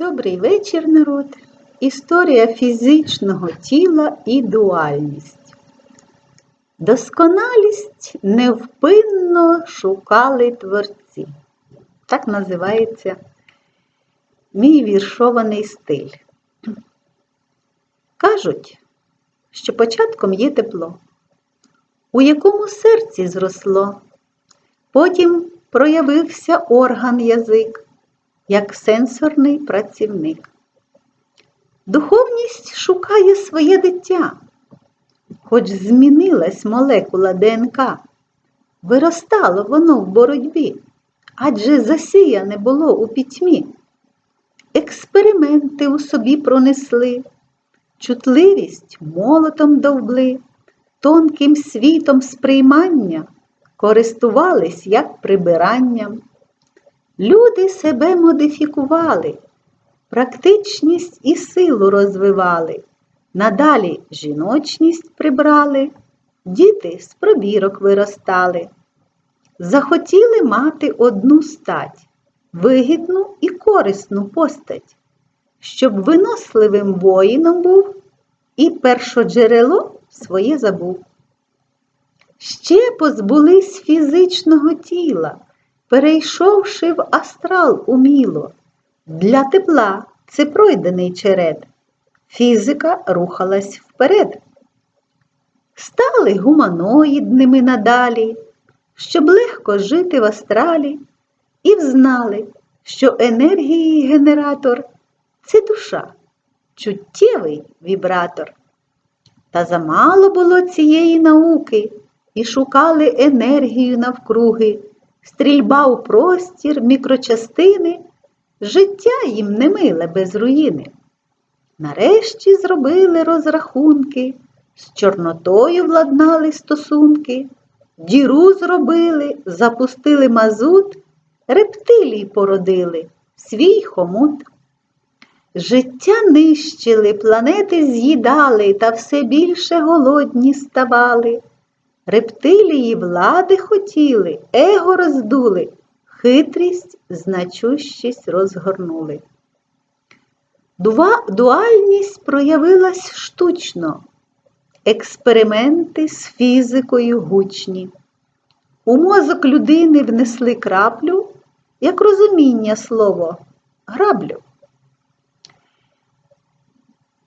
Добрий вечір, народ. Історія фізичного тіла і дуальність. Досконалість невпинно шукали творці. Так називається мій віршований стиль. Кажуть, що початком є тепло, у якому серці зросло, потім проявився орган язик як сенсорний працівник. Духовність шукає своє дитя, хоч змінилась молекула ДНК, виростало воно в боротьбі, адже засіяне було у пітьмі. Експерименти у собі пронесли, чутливість молотом довбли, тонким світом сприймання користувались як прибиранням. Люди себе модифікували, практичність і силу розвивали, надалі жіночність прибрали, діти з пробірок виростали. Захотіли мати одну стать, вигідну і корисну постать, щоб виносливим воїном був і першоджерело своє забув. Ще позбулись фізичного тіла перейшовши в астрал уміло. Для тепла це пройдений черед. Фізика рухалась вперед. Стали гуманоїдними надалі, щоб легко жити в астралі, і взнали, що енергії генератор це душа, чуттєвий вібратор. Та замало було цієї науки і шукали енергію навкруги стрільба у простір, мікрочастини, життя їм не миле без руїни. Нарешті зробили розрахунки, з Чорнотою владнали стосунки, діру зробили, запустили мазут, рептилій породили, свій хомут. Життя нищили, планети з'їдали та все більше голодні ставали. Рептилії влади хотіли, его роздули, хитрість, значущість розгорнули. Дуальність проявилась штучно, експерименти з фізикою гучні. У мозок людини внесли краплю, як розуміння слово граблю.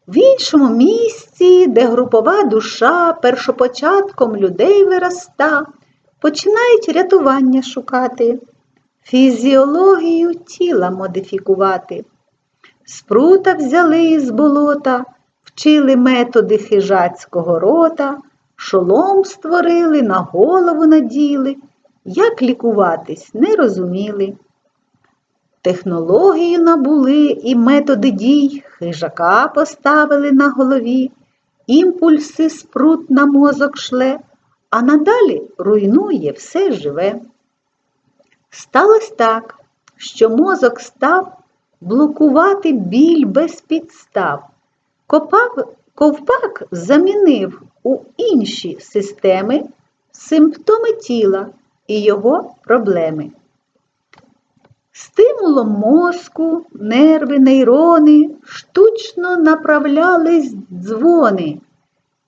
В іншому місці, де групова душа першопочатком людей вироста, починають рятування шукати, фізіологію тіла модифікувати. Спрута взяли із болота, вчили методи хижацького рота, шолом створили, на голову наділи, як лікуватись не розуміли. Технологію набули і методи дій хижака поставили на голові, імпульси спрут на мозок шле, а надалі руйнує все живе. Сталося так, що мозок став блокувати біль без підстав. Копав, ковпак замінив у інші системи симптоми тіла і його проблеми. Стимулом мозку, нерви, нейрони штучно направлялись дзвони,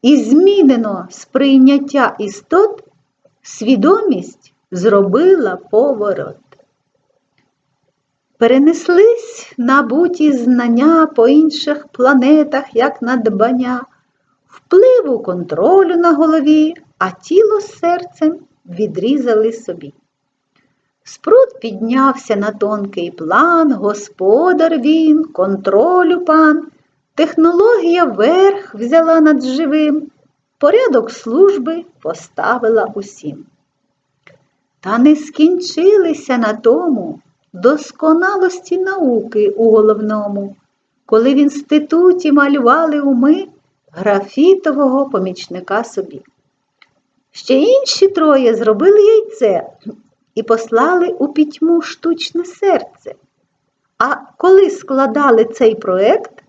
і змінено сприйняття істот, свідомість зробила поворот. Перенеслись набуті знання по інших планетах, як надбання, впливу контролю на голові, а тіло з серцем відрізали собі. Спрут піднявся на тонкий план, господар він, контролю пан, технологія верх взяла над живим, порядок служби поставила усім. Та не скінчилися на тому досконалості науки у головному, коли в інституті малювали уми графітового помічника собі. Ще інші троє зробили яйце і послали у пітьму штучне серце. А коли складали цей проект,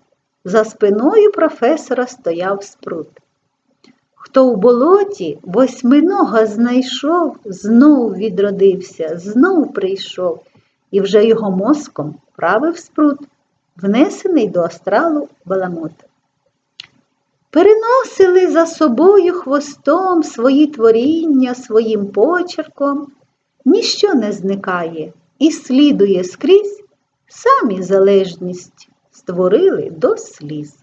за спиною професора стояв спрут. Хто в болоті восьминога знайшов, знов відродився, знов прийшов, і вже його мозком правив спрут. внесений до астралу баламут. Переносили за собою хвостом свої творіння своїм почерком, ніщо не зникає і слідує скрізь, самі залежність створили до сліз.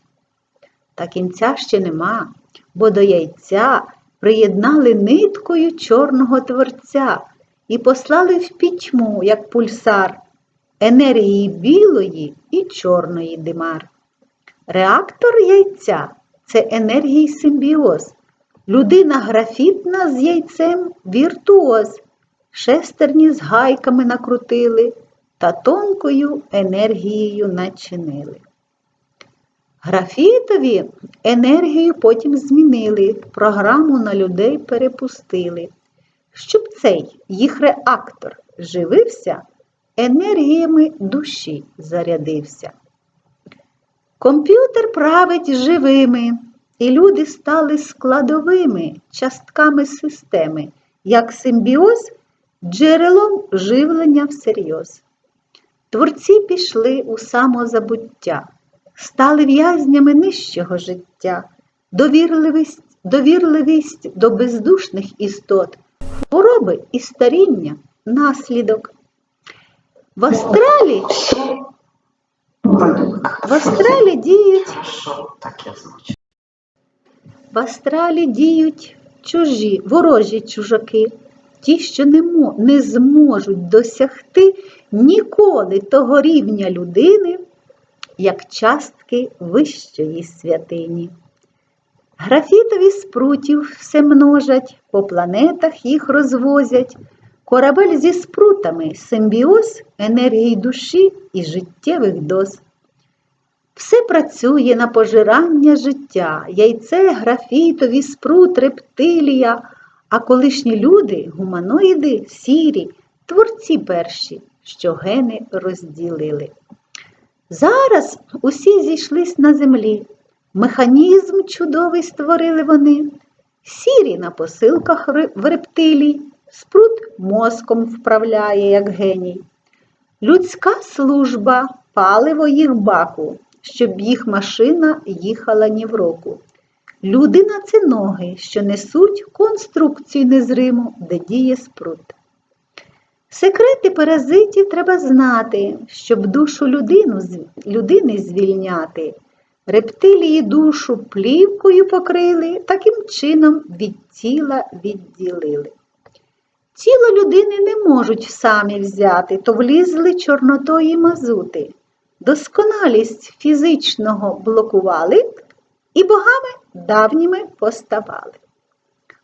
Та кінця ще нема, бо до яйця приєднали ниткою чорного творця і послали в пітьму, як пульсар, енергії білої і чорної димар. Реактор яйця це енергій симбіоз. Людина графітна з яйцем віртуоз. Шестерні з гайками накрутили та тонкою енергією начинили. Графітові енергію потім змінили, програму на людей перепустили. Щоб цей їх реактор живився, енергіями душі зарядився. Комп'ютер править живими, і люди стали складовими частками системи, як симбіоз джерелом живлення всерйоз. Творці пішли у самозабуття, стали в'язнями нижчого життя, довірливість, довірливість до бездушних істот, хвороби і старіння наслідок. В астралі, в астралі діють. В астралі діють чужі, ворожі чужаки, ті, що не, не зможуть досягти ніколи того рівня людини, як частки вищої святині. Графітові спрутів все множать, по планетах їх розвозять, корабель зі спрутами, симбіоз енергії душі і життєвих доз. Все працює на пожирання життя, яйце, графітові, спрут, рептилія, а колишні люди, гуманоїди, сірі, творці перші, що гени розділили. Зараз усі зійшлись на землі, механізм чудовий створили вони, сірі на посилках в рептилій, спрут мозком вправляє, як геній. Людська служба, паливо їх баку, щоб їх машина їхала ні в року. Людина це ноги, що несуть конструкцію незриму, де діє спрут. Секрети паразитів треба знати, щоб душу людину, людини звільняти. Рептилії душу плівкою покрили, таким чином від тіла відділили. Тіло людини не можуть самі взяти, то влізли чорнотої мазути. Досконалість фізичного блокували і богами давніми поставали.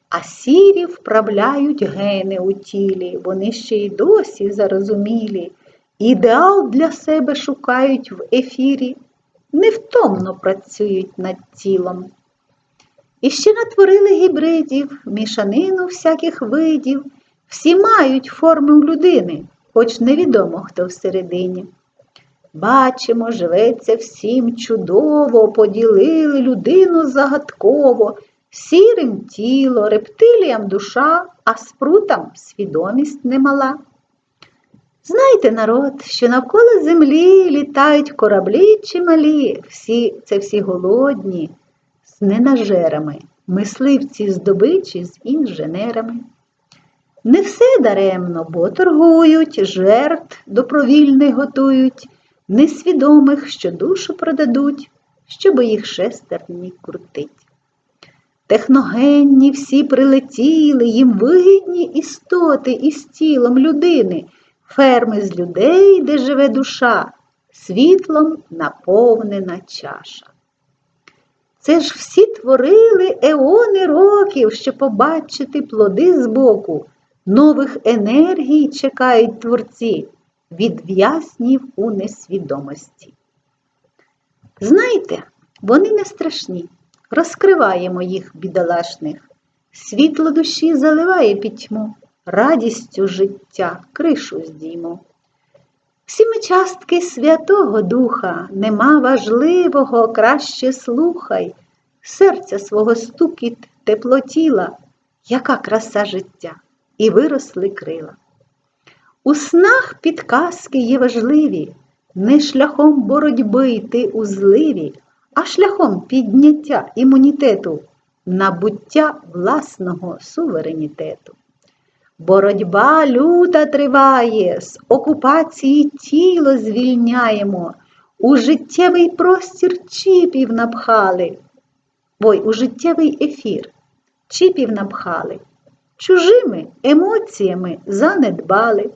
А сірі вправляють гени у тілі, вони ще й досі зарозумілі. Ідеал для себе шукають в ефірі, невтомно працюють над тілом. І ще натворили гібридів, мішанину всяких видів, всі мають форму людини, хоч невідомо хто всередині. Бачимо, живеться всім чудово, поділили людину загадково, сірим тіло, рептиліям душа, а спрутам свідомість немала. Знайте, народ, що навколо землі літають кораблі чималі, всі, це всі голодні, з ненажерами, мисливці здобичі з інженерами. Не все даремно, бо торгують, жертв добровільних готують, несвідомих, що душу продадуть, щоб їх шестерні крутить. Техногенні всі прилетіли, їм вигідні істоти із тілом людини, ферми з людей, де живе душа, світлом наповнена чаша. Це ж всі творили еони років, щоб побачити плоди збоку. Нових енергій чекають творці від в'язнів у несвідомості. Знаєте, вони не страшні. Розкриваємо їх бідолашних. Світло душі заливає пітьму, радістю життя кришу здіймо. Всі ми частки Святого Духа, нема важливого, краще слухай, серця свого стукіт, тепло тіла, яка краса життя, і виросли крила. У снах підказки є важливі, Не шляхом боротьби йти у зливі, а шляхом підняття імунітету, набуття власного суверенітету. Боротьба люта триває, з окупації тіло звільняємо, у життєвий простір чіпів напхали. Ой, у життєвий ефір чіпів напхали, чужими емоціями занедбали.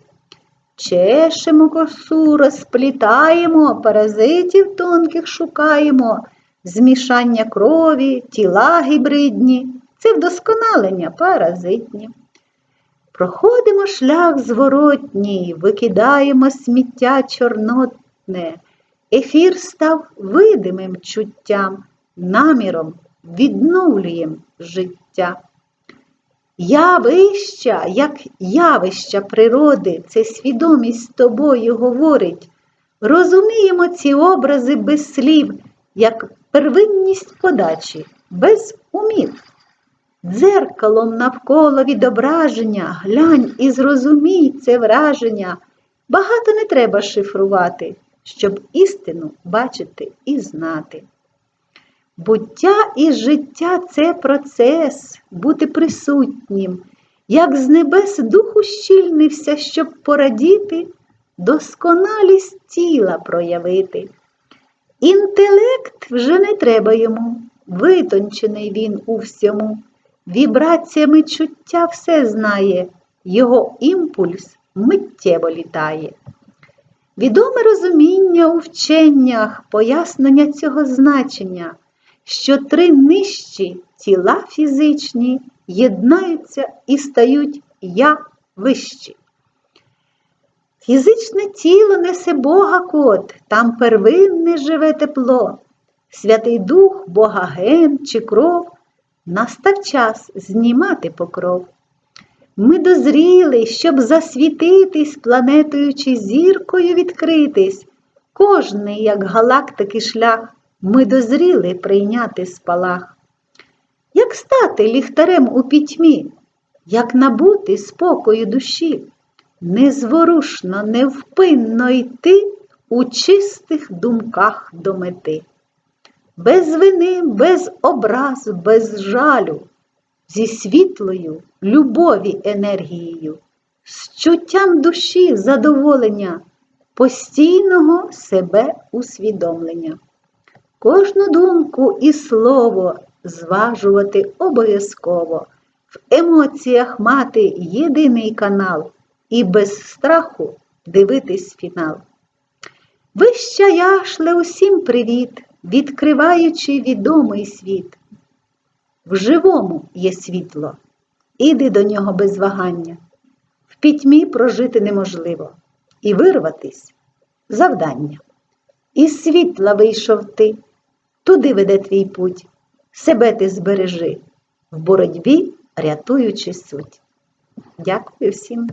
Чешемо косу, розплітаємо, паразитів тонких шукаємо, змішання крові, тіла гібридні, це вдосконалення паразитні. Проходимо шлях зворотній, викидаємо сміття чорнотне, ефір став видимим чуттям, наміром відновлюєм життя. Явища, як явища природи, це свідомість з тобою говорить. Розуміємо ці образи без слів, як первинність подачі, без умів. Дзеркалом навколо відображення, глянь і зрозумій це враження. Багато не треба шифрувати, щоб істину бачити і знати. Буття і життя це процес, бути присутнім, як з небес дух ущільнився, щоб порадіти, досконалість тіла проявити. Інтелект вже не треба йому, витончений він у всьому, вібраціями чуття все знає, його імпульс миттєво літає. Відоме розуміння у вченнях, пояснення цього значення, що три нижчі тіла фізичні єднаються і стають я вищі. Фізичне тіло несе Бога кот, там первинне живе тепло, Святий Дух, Бога ген чи кров, настав час знімати покров. Ми дозріли, щоб засвітитись планетою чи зіркою відкритись. Кожний, як галактики шлях, ми дозріли прийняти спалах. Як стати ліхтарем у пітьмі, як набути спокою душі, незворушно, невпинно йти у чистих думках до мети. Без вини, без образ, без жалю, зі світлою любові енергією, з чуттям душі задоволення, постійного себе усвідомлення. Кожну думку і слово зважувати обов'язково, в емоціях мати єдиний канал і без страху дивитись фінал. Вища я шле усім привіт, відкриваючи відомий світ. В живому є світло, іди до нього без вагання. В пітьмі прожити неможливо і вирватись завдання. Із світла вийшов ти, туди веде твій путь, себе ти збережи, в боротьбі рятуючи суть. Дякую всім.